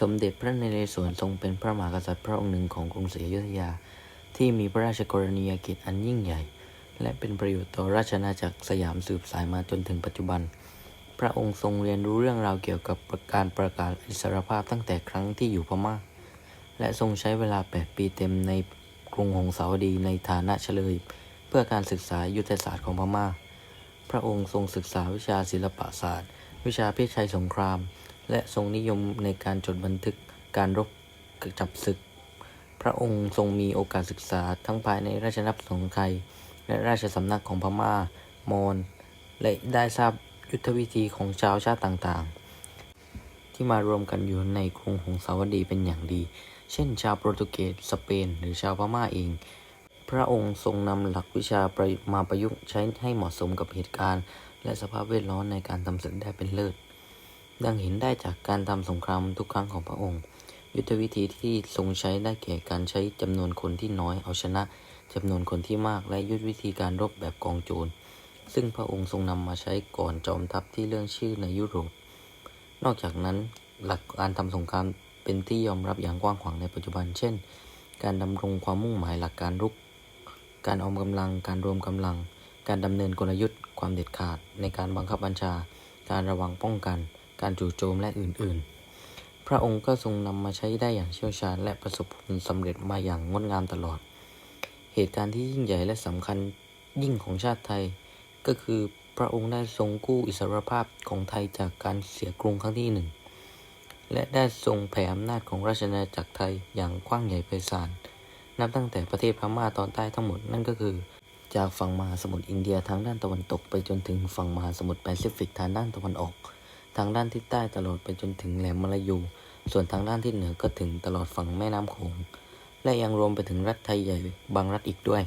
สมเด็จพระนเรศวรทรงเป็นพระมหากษัตริย์พระองค์หนึ่งของกรุงศรีอยุธยา ที่มีพระราชกรณียกิจอันยิ่งใหญ่ และเป็นประโยชน์ต่อราชอาณาจักรสยามสืบสายมาจนถึงปัจจุบัน พระองค์ทรงเรียนรู้เรื่องราวเกี่ยวกับการประกาศอิสรภาพตั้งแต่ครั้งที่อยู่พม่า และทรงใช้เวลา 8 ปีเต็มในกรุงหงสาวดีในฐานะเฉลย เพื่อการศึกษายุทธศาสตร์ของพม่า พระองค์ทรงศึกษาวิชาศิลปศาสตร์ วิชาพิชัยสงคราม และทรงนิยมในการจดบันทึกการรบจับศึก พระองค์ทรงมีโอกาสศึกษาทั้งภายในราชนับของไทย และราชสำนักของพม่า มอญและได้ทราบยุทธวิธีของชาวชาติต่างๆ ที่มารวมกันอยู่ในกรุงหงสาวดีเป็นอย่างดี เช่น ชาวโปรตุเกสสเปน หรือชาวพม่าเอง พระองค์ทรงนำหลักวิชาประมาประยุกต์ใช้ให้เหมาะสมกับเหตุการณ์ และสภาพแวดล้อมในการทำศึกได้เป็นเลิศ ดังเห็นได้จากการทำสงครามทุกครั้งของพระองค์ ยุทธวิธีที่ทรงใช้ได้แก่การใช้จำนวนคนที่น้อยเอาชนะจำนวนคนที่มากและยุทธวิธีการรบแบบกองโจร ซึ่งพระองค์ทรงนำมาใช้ก่อนจอมทัพที่เรื่องชื่อในยุโรป นอกจากนั้นหลักการทำสงครามเป็นที่ยอมรับอย่างกว้างขวางในปัจจุบัน เช่น การดำรงความมุ่งหมายหลักการรุก การออมกำลัง การรวมกำลัง การดำเนินกลยุทธ์ ความเด็ดขาด ในการบังคับบัญชา การระวังป้องกัน การจู่โจมและอื่นๆ พระองค์ก็ทรงนำมาใช้ได้อย่างเชี่ยวชาญและประสบผลสำเร็จมาอย่างงดงามตลอด เหตุการณ์ที่ยิ่งใหญ่และสำคัญยิ่งของชาติไทย ก็คือพระองค์ได้ทรงกู้อิสรภาพของไทยจากการเสียกรุงครั้งที่หนึ่งและได้ทรงแผ่อำนาจของราชอาณาจักรไทยอย่างกว้างใหญ่ไพศาล นับตั้งแต่ประเทศพม่าตอนใต้ทั้งหมดนั่นก็คือ จากฝั่งมหาสมุทรอินเดียทางด้านตะวันตกไปจนถึงฝั่งมหาสมุทรแปซิฟิกทางด้านตะวันออก ทางด้านทิศใต้ตลอดไปจนถึงแหลมมาลายู ส่วนทางด้านทิศเหนือก็ถึงตลอดฝั่งแม่น้ำโขง และยังรวมไปถึงรัฐไทยใหญ่บางรัฐอีกด้วย